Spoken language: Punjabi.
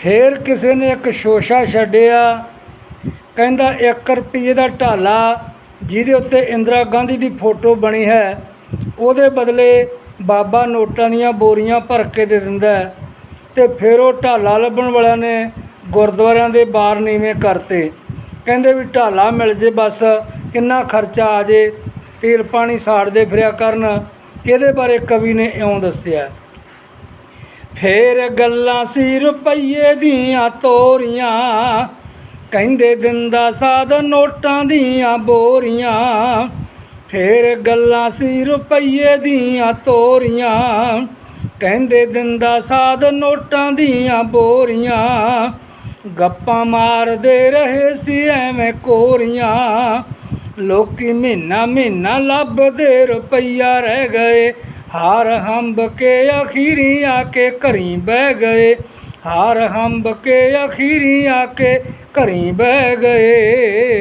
ਫੇਰ ਕਿਸੇ ਨੇ ਇੱਕ ਸ਼ੋਸ਼ਾ ਛੱਡਿਆ, ਕਹਿੰਦਾ 1 ਰੁਪਏ ਦਾ ਢਾਲਾ ਜਿਹਦੇ ਉੱਤੇ ਇੰਦਰਾ ਗਾਂਧੀ ਦੀ ਫੋਟੋ ਬਣੀ ਹੈ, ਉਹਦੇ ਬਦਲੇ ਬਾਬਾ ਨੋਟਾਂ ਦੀਆਂ ਬੋਰੀਆਂ ਭਰ ਕੇ ਦੇ ਦਿੰਦਾ ਹੈ। ਤੇ ਫਿਰ ਉਹ ਢਾਲਾ ਲੱਭਣ ਵਾਲਿਆਂ ਨੇ ਗੁਰਦੁਆਰਿਆਂ ਦੇ ਬਾਰ ਨੀਵੇਂ ਕਰਤੇ ਕਹਿੰਦੇ ਵੀ ਢਾਲਾ ਮਿਲ ਜੇ ਬਸ, ਕਿੰਨਾ ਖਰਚਾ ਆ ਜੇ, ਤੇਲ ਪਾਣੀ ਸਾੜਦੇ ਫਿਰਿਆ ਕਰਨ, ਇਹਦੇ ਬਾਰੇ ਕਵੀ ਨੇ ਇਉਂ ਦੱਸਿਆ ਫੇਰ ਗੱਲਾਂ ਸੀ ਰੁਪਈਏ ਦੀਆਂ ਤੋਰੀਆਂ। ਕਹਿੰਦੇ ਦਿੰਦਾ ਸਾਧ ਨੋਟਾਂ ਦੀਆਂ ਬੋਰੀਆਂ। ਫੇਰ ਗੱਲਾਂ ਸੀ ਰੁਪਈਏ ਦੀਆਂ ਤੋਰੀਆਂ। ਕਹਿੰਦੇ ਦਿੰਦਾ ਸਾਧ ਨੋਟਾਂ ਦੀਆਂ ਬੋਰੀਆਂ। ਗੱਪਾਂ ਮਾਰਦੇ ਰਹੇ ਸੀ ਐਵੇਂ ਕੋਰੀਆਂ। ਲੋਕੀ ਮਹੀਨਾ ਮਹੀਨਾ ਲੱਭਦੇ ਰੁਪਈਆ ਰਹਿ ਗਏ। ਹਾਰ ਹੰਬ ਕੇ ਅਖੀਰੀ ਆ ਕੇ ਘਰੀ ਬਹਿ ਗਏ। ਹਾਰ ਹੰਬ ਕੇ ਅਖੀਰੀ ਆ ਕੇ ਘਰੀ ਬਹਿ ਗਏ।